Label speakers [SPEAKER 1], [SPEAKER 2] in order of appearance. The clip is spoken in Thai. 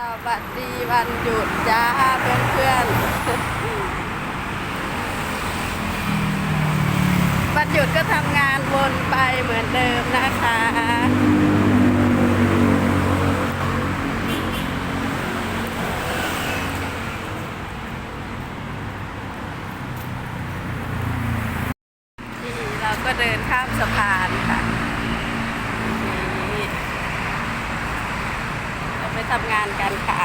[SPEAKER 1] สวัสดีวันหยุดจ้าเพื่อนเพื่อนวันหยุดก็ทำงานวนไปเหมือนเดิมนะคะนี่เราก็เดินข้ามสะพานค่ะนี่เราไป ทำงานกันค่ะ